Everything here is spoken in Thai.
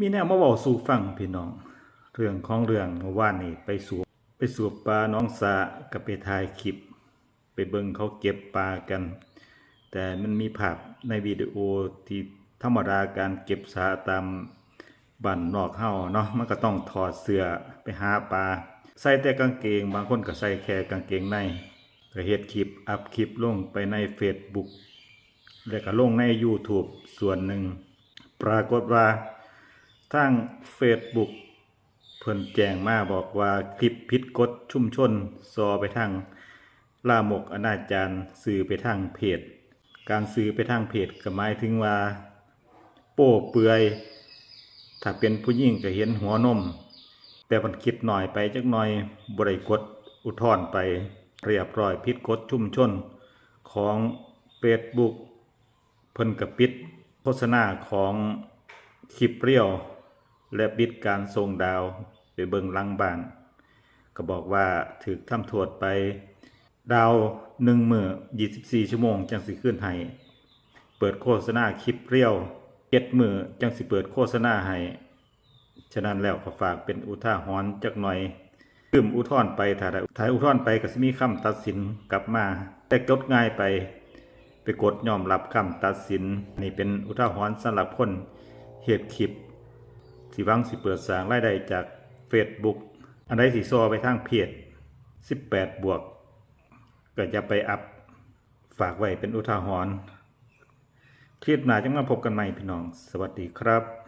มีแนวมาเว้าสู่ฟังพี่น้อง เรื่องของเรื่องเมื่อวานนี้ไปสูบไปสูบปลาน้องสากับไปถ่ายคลิป ไปเบิ่งเขาเก็บปลากัน แต่มันมีภาพในวิดีโอที่ธรรมดาการเก็บสาตามบ้านนอกเฮาเนาะมันก็ต้องถอดเสื้อไปหาปลาใส่แต่กางเกง บางคนก็ใส่แค่กางเกงในก็เฮ็ดคลิปอัพคลิปลงไปใน Facebook แล้วก็ลงใน YouTube ส่วนหนึ่ง ปรากฏว่า ทาง Facebook เพิ่นแจ้งมาบอกว่าคลิปผิดกฎชุ่มชนซอไปทางลามกอนาจารสื่อไปทางเพจ การสื่อไปทางเพจก็หมายถึงว่า โป้เปือยถ้าเป็นผู้หญิงก็เห็นหัวนม แต่มันคิดหน่อยไปจักหน่อยบริกดอุทธร์ไปเรียบร้อยผิดกฎชุ่มชน ของเฟซบุ๊กเพิ่นกับปิดโฆษณาของคลิปเรียว และปิดการส่งดาวไปเบิงลังบ้าน ก็บอกว่าถือทำโทษไป ดาวหนึ่งมือ24ชั่วโมงจังสิขึ้นให้ เปิดโฆษณาคลิปเรียวเจ็ดมือจังสิเปิดโฆษณาให้ฉะนั้นแล้วก็ฝากเป็นอุทาหรณ์จักหน่อยคืมอุทธรไปถ้าได้ถ้าอุทธรไปก็สิมีคำตัดสินกลับมา แต่กดง่ายไป ไปกดยอมรับคำตัดสิน นี่เป็นอุทาหรณ์สำหรับคนเหตุคลิป สิวังสิเปิดสางรายได้จาก Facebook อันใดสิซอไปทางเพจ18 บวก ก็จะไปอัพฝากไว้เป็นอุทาหรณ์คลิปหน้าจะมาพบกันใหม่พี่น้อง สวัสดีครับ